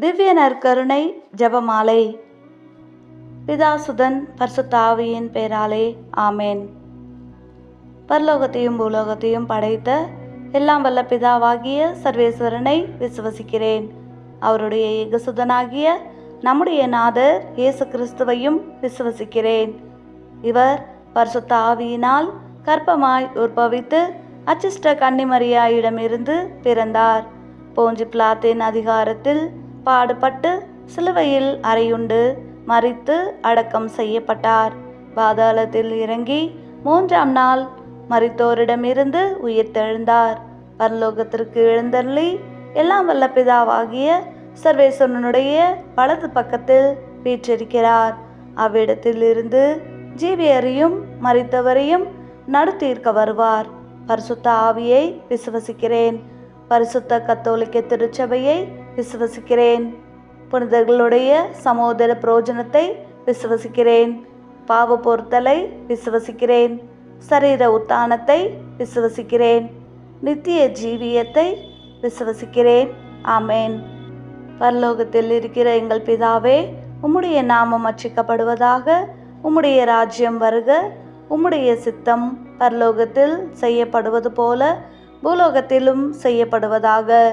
திவ்ய நற்கருணை ஜெபமாலை. பிதாசுதன் பர்சுத்தாவியின் பேராலே ஆமேன். பரலோகத்தையும் பூலோகத்தையும் படைத்த எல்லாம் வல்ல பிதாவாகிய சர்வேஸ்வரனை விசுவசிக்கிறேன். அவருடைய ஏகசுதனாகிய நம்முடைய நாதர் இயேசு கிறிஸ்துவையும் விசுவசிக்கிறேன். இவர் பரிசுத்த ஆவியினால் கற்பமாய் உற்பவித்து அச்சிஷ்ட கன்னிமரியாயிடமிருந்து பிறந்தார். போஞ்சி பிளாத்தின் அதிகாரத்தில் பாடுபட்டு சிலுவையில் அறையுண்டு மறித்து அடக்கம் செய்யப்பட்டார். பாதாளத்தில் இறங்கி மூன்றாம் நாள் மறித்தோரிடமிருந்து உயிர்த்தெழுந்தார் பரலோகத்திற்கு எழுந்தருளி எல்லாம் வல்ல பிதாவாகிய சர்வேஸ்வரனுடைய வலது பக்கத்தில் வீற்றிருக்கிறார். அவ்விடத்தில் இருந்து ஜீவியரையும் மறித்தவரையும் நடுத்தீர்க்க வருவார். பரிசுத்த ஆவியை விசுவசிக்கிறேன். பரிசுத்த கத்தோலிக்க திருச்சபையை விசுவசிக்கிறேன். புனிதர்களுடைய சமோதர புரோஜனத்தை விசுவசிக்கிறேன். பாவ பொருத்தலை விசுவசிக்கிறேன். சரீர உத்தானத்தை விசுவசிக்கிறேன். நித்திய ஜீவியத்தை விசுவசிக்கிறேன். ஆமேன். பரலோகத்தில் இருக்கிற எங்கள் பிதாவே உம்முடைய நாமம் அச்சிக்கப்படுவதாக உம்முடைய ராஜ்யம் வருக உம்முடைய சித்தம் பரலோகத்தில் செய்யப்படுவது போல பூலோகத்திலும் செய்யப்படுவதாக.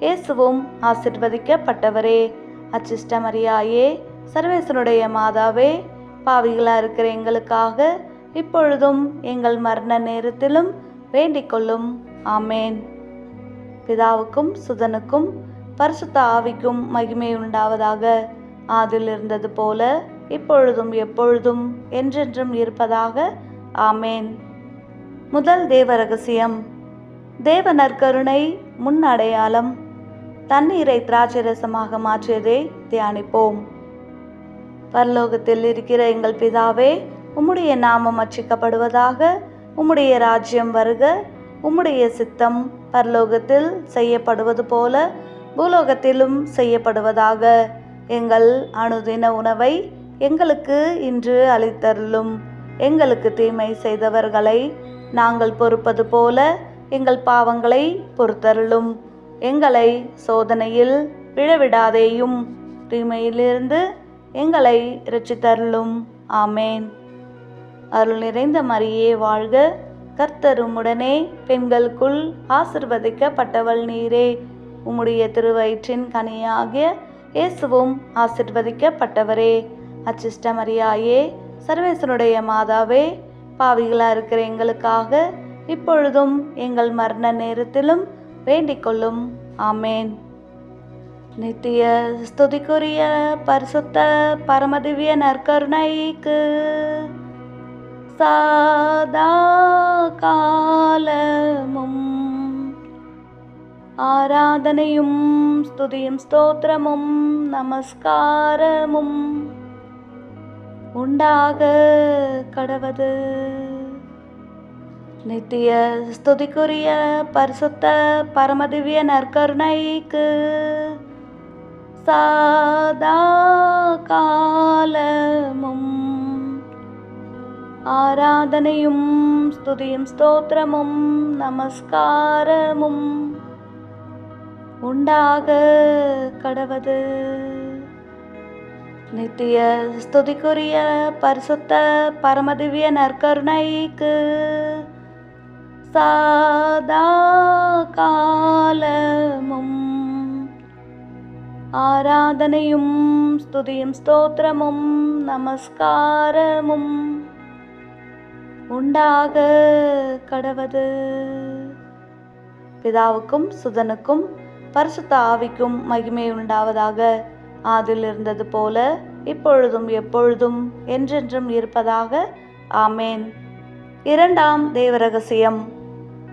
இயேசுவும் ஆசிர்வதிக்கப்பட்டவரே. அச்சிஷ்ட மரியாயே சர்வேசனுடைய மாதாவே பாவிகளாக இருக்கிற எங்களுக்காக இப்பொழுதும் எங்கள் மரண நேரத்திலும் வேண்டிக் கொள்ளும் ஆமேன். பிதாவுக்கும் சுதனுக்கும் பரிசுத்த ஆவிக்கும் மகிமை உண்டாவதாக. ஆதில் இருந்தது போல இப்பொழுதும் எப்பொழுதும் என்றென்றும் இருப்பதாக. ஆமேன். முதல் தேவ ரகசியம். தேவ நற்கருணை முன் தண்ணீரை திராட்சை ரசமாக மாற்றியதை தியானிப்போம். பரலோகத்தில் இருக்கிற எங்கள் பிதாவே உம்முடைய நாமம் அச்சிக்கப்படுவதாக உம்முடைய ராஜ்யம் வருக உம்முடைய சித்தம் பரலோகத்தில் செய்யப்படுவது போல பூலோகத்திலும் செய்யப்படுவதாக. எங்கள் அணுதின உணவை எங்களுக்கு இன்று அளித்தருளும். எங்களுக்கு தீமை செய்தவர்களை நாங்கள் பொறுப்பது போல எங்கள் பாவங்களை பொறுத்தருளும். எங்களை சோதனையில் விழவிடாதேயும். தீமையிலிருந்து எங்களை இரட்சித்தருளும். ஆமேன். அருள் நிறைந்த மரியே வாழ்க கர்த்தருமுடனே. பெண்களுக்குள் ஆசிர்வதிக்கப்பட்டவள் நீரே. உம்முடைய திருவயிற்றின் கனியாகிய இயேசுவும் ஆசிர்வதிக்கப்பட்டவரே. அச்சிஷ்ட மரியாயே சர்வேசனுடைய மாதாவே பாவிகளாக இருக்கிற எங்களுக்காக இப்பொழுதும் எங்கள் மரண நேரத்திலும் வேண்டிக் கொள்ளும் ஆமேன். நித்திய ஸ்துதிக்குரிய பரிசுத்த பரமதிவிய நற்கருணைக்கு சாதா காலமும் ஆராதனையும் ஸ்துதியும் ஸ்தோத்திரமும் நமஸ்காரமும் உண்டாக கடவது. நித்திய ஸ்துதிக்குரிய பரிசுத்த பரமதிவ்ய நற்கருணைக்கு சாதா காலமும் ஆராதனையும் ஸ்துதியும் ஸ்தோத்திரமும் நமஸ்காரமும் உண்டாக கடவது. நித்திய ஸ்துதிக்குரிய பரிசுத்த பரமதிவ்ய நற்கருணைக்கு சாதா காலமும். ஆராதனையும் ஸ்துதியும் ஸ்தோத்திரமும் நமஸ்காரமும். உண்டாக கடவது. பிதாவுக்கும் சுதனுக்கும் பரிசுத்த ஆவிக்கும் மகிமை உண்டாவதாக அதில் இருந்தது போல இப்பொழுதும் எப்பொழுதும் என்றென்றும் இருப்பதாக. ஆமேன். இரண்டாம் தேவரகசியம்.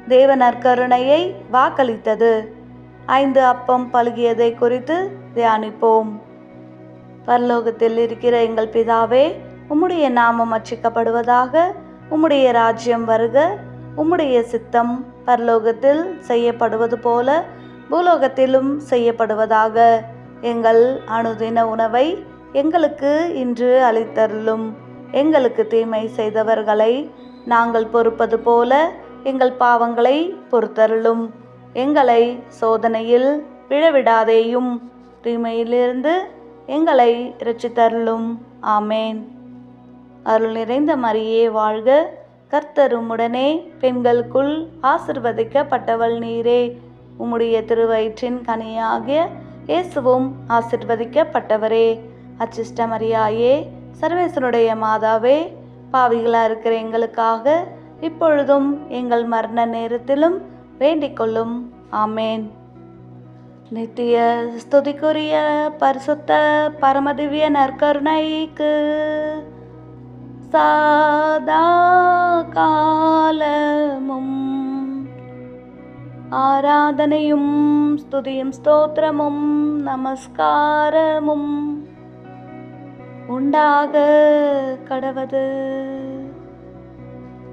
தேவ நற்கருணையை வாக்களித்தது. ஐந்து அப்பம் பழுகியதை குறித்து தியானிப்போம். பரலோகத்தில் இருக்கிற எங்கள் பிதாவே உம்முடைய நாமம் அச்சிக்கப்படுவதாக உம்முடைய ராஜ்யம் வருக உம்முடைய சித்தம் பரலோகத்தில் செய்யப்படுவது போல பூலோகத்திலும் செய்யப்படுவதாக. எங்கள் அனுதின உணவை எங்களுக்கு இன்று அளித்தருளும். எங்களுக்கு தீமை செய்தவர்களை நாங்கள் பொறுப்பது போல எங்கள் பாவங்களை பொறுத்தருளும். எங்களை சோதனையில் விழவிடாதேயும். தீமையிலிருந்து எங்களை இரட்சித்தருளும். ஆமேன். அருள் நிறைந்த மரியே வாழ்க கர்த்தருமுடனே. பெண்களுக்குள் ஆசிர்வதிக்கப்பட்டவள் நீரே. உம்முடைய திருவயிற்றின் கனியாகிய இயேசுவும் ஆசிர்வதிக்கப்பட்டவரே. அச்சிஷ்ட மரியாயே சர்வேசனுடைய மாதாவே பாவிகளாக இருக்கிற எங்களுக்காக இப்பொழுதும் எங்கள் மரண நேரத்திலும் வேண்டிக் கொள்ளும். ஆமேன். நித்திய ஸ்துதிக்குரிய பரிசுத்த பரமதிவ்ய நற்கருணைக்கு சாதா காலமும் ஆராதனையும் ஸ்துதியும் ஸ்தோத்திரமும் நமஸ்காரமும் உண்டாக கடவது.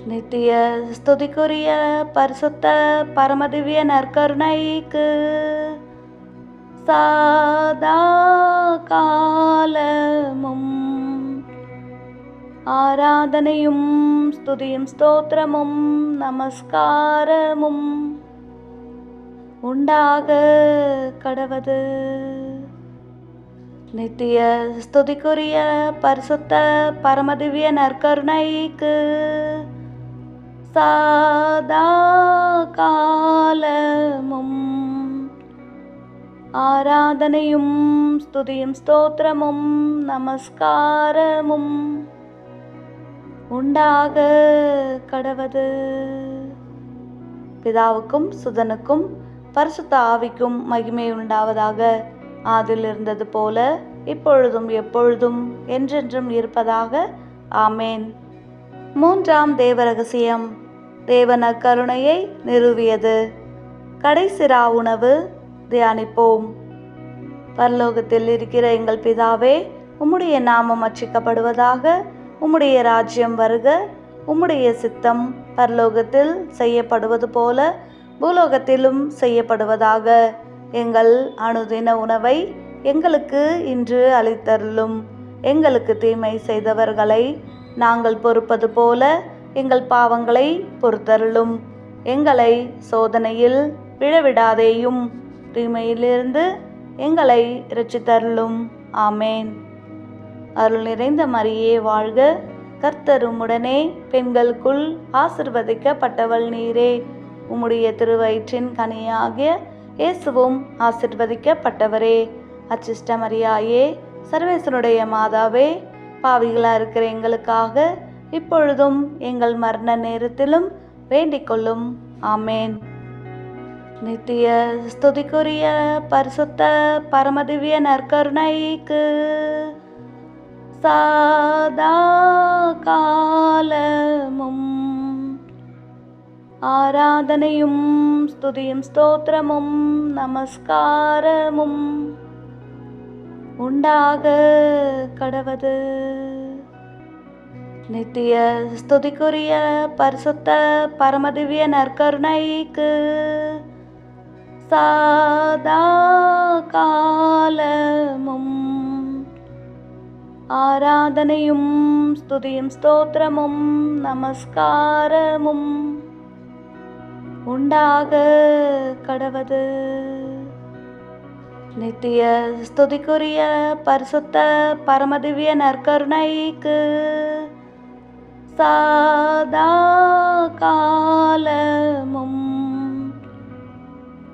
நித்திய ஸ்துதிக்குரிய பரிசுத்த பரமதிவ்ய நற்கருணைக்கு சாதா காலமும் ஆராதனையும் ஸ்துதியும் ஸ்தோத்திரமும் நமஸ்காரமும் உண்டாக கடவது நித்திய ஸ்துதிக்குரிய பரிசுத்த பரமதிவ்ய நற்கருணைக்கு சாதா காலமும். ஆராதனையும் ஸ்துதியும் ஸ்தோத்திரமும் நமஸ்காரமும். உண்டாக கடவது. பிதாவுக்கும் சுதனுக்கும் பரிசுத்த ஆவிக்கும் மகிமை உண்டாவதாக ஆதில் இருந்தது போல இப்பொழுதும் எப்பொழுதும் என்றென்றும் இருப்பதாக. ஆமேன். மூன்றாம் தேவ ரகசியம் தேவன கருணையை நிறுவியது. கடைசிரா உணவு தியானிப்போம். பரலோகத்தில் இருக்கிற எங்கள் பிதாவே உம்முடைய நாமம் அச்சிக்கப்படுவதாக உம்முடைய ராஜ்யம் வருக உம்முடைய சித்தம் பரலோகத்தில் செய்யப்படுவது போல பூலோகத்திலும் செய்யப்படுவதாக. எங்கள் அனுதின உணவை எங்களுக்கு இன்று அளித்தருளும். எங்களுக்கு தீமை செய்தவர்களை நாங்கள் பொறுப்பது போல எங்கள் பாவங்களை பொறுத்தருளும். எங்களை சோதனையில் விழவிடாதேயும். தீமையிலிருந்து எங்களை இரட்சித்தருளும். ஆமேன். அருள் நிறைந்த மரியே வாழ்க கர்த்தருமுடனே. பெண்களுக்குள் ஆசிர்வதிக்கப்பட்டவள் நீரே. உம்முடைய திருவயிற்றின் கனியாகிய இயேசுவும் ஆசிர்வதிக்கப்பட்டவரே. அச்சிஷ்ட மரியாயே சர்வேசனுடைய மாதாவே பாவிகளாக இருக்கிற எங்களுக்காக இப்பொழுதும் எங்கள் மரண நேரத்திலும் வேண்டிக்கொள்ளும். ஆமேன். நித்திய ஸ்துதிக்குரிய பரிசுத்த பரமதிவிய நற்கருணைக்கு சாதா காலமும் ஆராதனையும் ஸ்துதியும் ஸ்தோத்திரமும் நமஸ்காரமும் உண்டாக கடவது. நித்திய ஸ்துதிக்குரிய பரிசுத்த பரமதிவ்ய நற்கருணைக்கு சாதா காலமும் ஆராதனையும் ஸ்துதியும் ஸ்தோத்திரமும் நமஸ்காரமும் உண்டாக கடவது. நித்திய ஸ்துதிக்குரிய பரிசுத்த பரமதிவ்ய நற்கருணைக்கு சாதா காலமும்.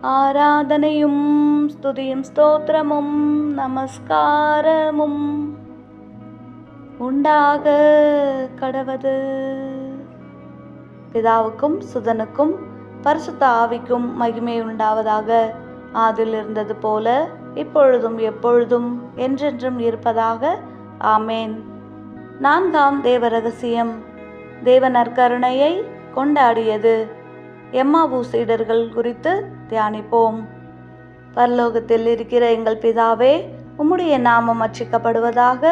ஆராதனையும் ஸ்துதியும் ஸ்தோத்திரமும் நமஸ்காரமும். உண்டாக கடவது. பிதாவுக்கும் சுதனுக்கும் பரிசுத்த ஆவிக்கும் மகிமை உண்டாவதாக அதில் இருந்தது போல இப்பொழுதும் எப்பொழுதும் என்றென்றும் இருப்பதாக. ஆமேன். நான்காம் தேவ ரகசியம். தேவ நற்கருணையை கொண்டாடியது. எம்மாவூசீடர்கள் குறித்து தியானிப்போம். பரலோகத்தில் இருக்கிற எங்கள் பிதாவே உம்முடைய நாமம் அச்சிக்கப்படுவதாக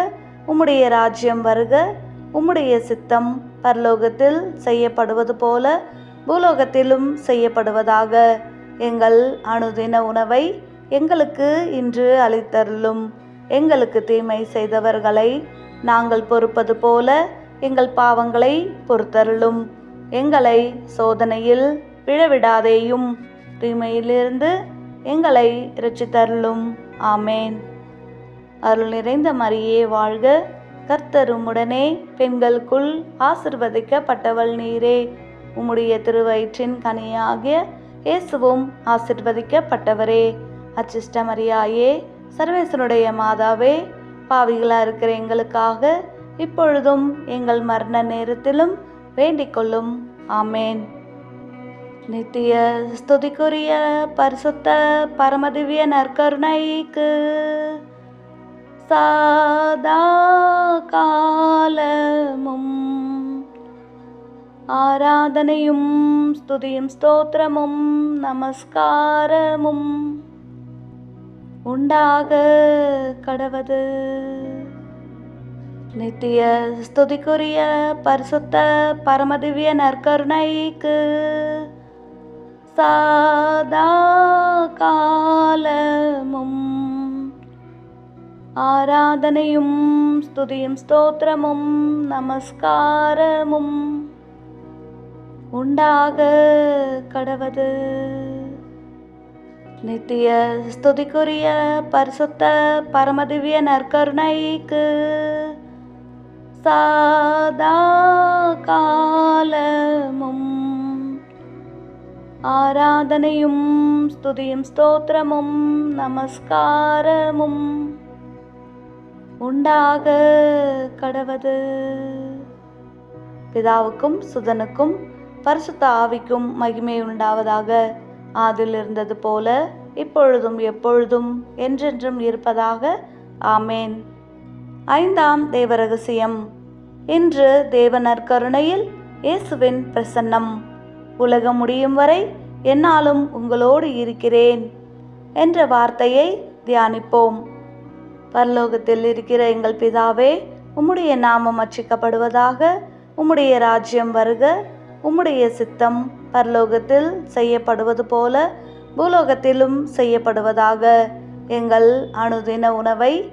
உம்முடைய ராஜ்யம் வருக உம்முடைய சித்தம் பரலோகத்தில் செய்யப்படுவது போல பூலோகத்திலும் செய்யப்படுவதாக. எங்கள் அனுதின உணவை எங்களுக்கு இன்று அளித்தருளும். எங்களுக்கு தீமை செய்தவர்களை நாங்கள் பொறுப்பது போல எங்கள் பாவங்களை பொறுத்தருளும். எங்களை சோதனையில் விழவிடாதேயும். தீமையிலிருந்து எங்களை இரட்சித்தருளும். ஆமேன். அருள் நிறைந்த மரியே வாழ்க கர்த்தருமுடனே. பெண்களுக்குள் ஆசிர்வதிக்கப்பட்டவள் நீரே. உம்முடைய திருவயிற்றின் கனியாகிய இயேசுவும் ஆசிர்வதிக்கப்பட்டவரே. அச்சிஷ்ட மரியாயே சர்வேசனுடைய மாதாவே பாவிகளாக இருக்கிற எங்களுக்காக இப்பொழுதும் எங்கள் மரண நேரத்திலும் வேண்டிக் கொள்ளும் ஆமேன். நித்திய ஸ்துதிக்குரிய பரிசுத்த பரமதிவிய நற்கருணைக்கு சாதா காலமும் ஆராதனையும் ஸ்துதியும் ஸ்தோத்திரமும் நமஸ்காரமும் உண்டாக கடவது. நித்திய ஸ்துதிக்குரிய பரிசுத்த பரமதிவ்ய நற்கருணைக்கு சாதா காலமும் ஆராதனையும் ஸ்துதியும் ஸ்தோத்திரமும் நமஸ்காரமும் உண்டாக கடவது. நித்திய ஸ்துதிக்குரிய பரிசுத்த பரமதிவ்ய நற்கருணைக்கு சாதா காலமும் ஆராதனையும் ஸ்துதியும் ஸ்தோத்திரமும் நமஸ்காரமும் உண்டாக கடவது. பிதாவுக்கும் சுதனுக்கும் பரிசுத்த ஆவிக்கும் மகிமை உண்டாவதாக ஆதில் இருந்தது போல இப்பொழுதும் எப்பொழுதும் என்றென்றும் இருப்பதாக. ஆமேன். ஐந்தாம் தேவரகசியம். இன்று தேவனர் கருணையில் இயேசுவின் பிரசன்னம். உலகம் முடியும் வரை என்னாலும் உங்களோடு இருக்கிறேன் என்ற வார்த்தையை தியானிப்போம். பரலோகத்தில் இருக்கிற எங்கள் பிதாவே உம்முடைய நாமம் அச்சிக்கப்படுவதாக உம்முடைய ராஜ்யம் வருக உம்முடைய சித்தம் பரலோகத்தில் செய்யப்படுவது போல பூலோகத்திலும் செய்யப்படுவதாக. எங்கள் அனுதின உணவை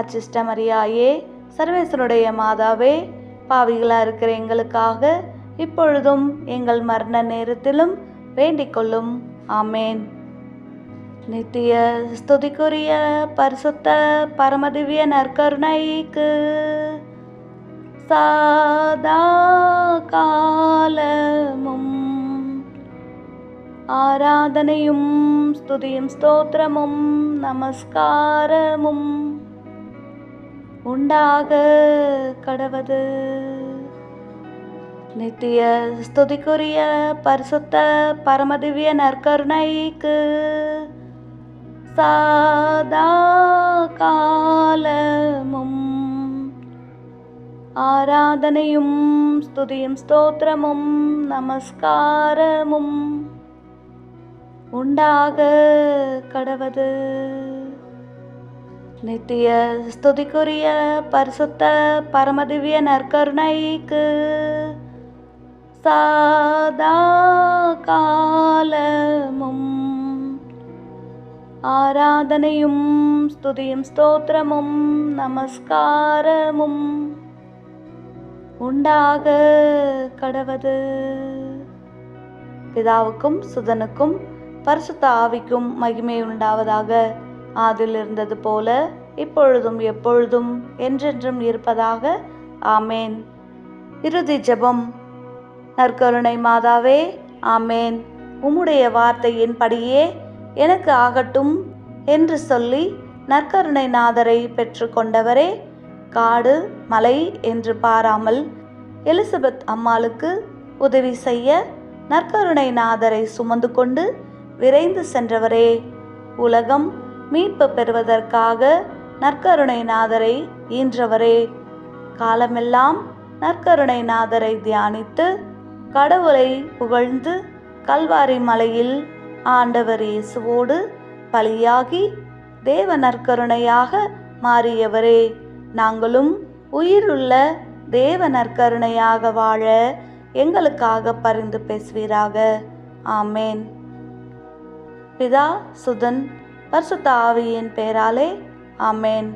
அச்சிஷ்ட மரியாயே சர்வேஸ்வருடைய மாதாவே பாவிகளாக இருக்கிற எங்களுக்காக இப்பொழுதும் எங்கள் மரண நேரத்திலும் வேண்டிக் கொள்ளும். ஆமேன். நித்திய ஸ்துதிக்குரிய பரிசுத்த பரமதிவ்ய நற்கருணைக்கு சாதா காலமும் ஆராதனையும் ஸ்துதியும் ஸ்தோத்திரமும் நமஸ்காரமும் உண்டாக கடவது. நித்திய ஸ்துதிக்குரிய பரிசுத்த பரமதிவிய நற்கருணைக்கு சாதா காலமும் ஆராதனையும் ஸ்துதியும் ஸ்தோத்திரமும் நமஸ்காரமும் உண்டாக கடவது. நித்திய ஸ்துதிக்குரிய பரிசுத்த பரமதிவ்ய நற்கருணைக்கு சாதா காலமும் ஆராதனையும் ஸ்துதியும் ஸ்தோத்திரமும் நமஸ்காரமும் உண்டாக கடவது. பிதாவுக்கும் சுதனுக்கும் பரிசுத்த ஆவிக்கும் மகிமை உண்டாவதாக ஆதில் இருந்தது போல இப்பொழுதும் எப்பொழுதும் என்றென்றும் இருப்பதாக. ஆமேன். இறுதி ஜெபம். நற்கருணை மாதாவே ஆமேன். உம்முடைய வார்த்தையின்படியே எனக்கு ஆகட்டும் என்று சொல்லி நற்கருணை நாதரை பெற்றுக்கொண்டவரே காடு மலை என்று பாராமல் எலிசபெத் அம்மாளுக்கு உதவி செய்ய நற்கருணை நாதரை சுமந்து கொண்டு விரைந்து சென்றவரே. உலகம் மீட்பு பெறுவதற்காக நற்கருணை நாதரை ஈன்றவரே. காலமெல்லாம் நற்கருணை நாதரை தியானித்து கடவுளை புகழ்ந்து கல்வாரி மலையில் ஆண்டவர் இயேசுவோடு பலியாகி தேவ நற்கருணையாக மாறியவரே. நாங்களும் உயிருள்ள தேவ நற்கருணையாக வாழ எங்களுக்காக பரிந்து பேசுவீராக. ஆமேன். பிதா சுதன் பரிசுத்த ஆவியின் பெயராலே அமேன்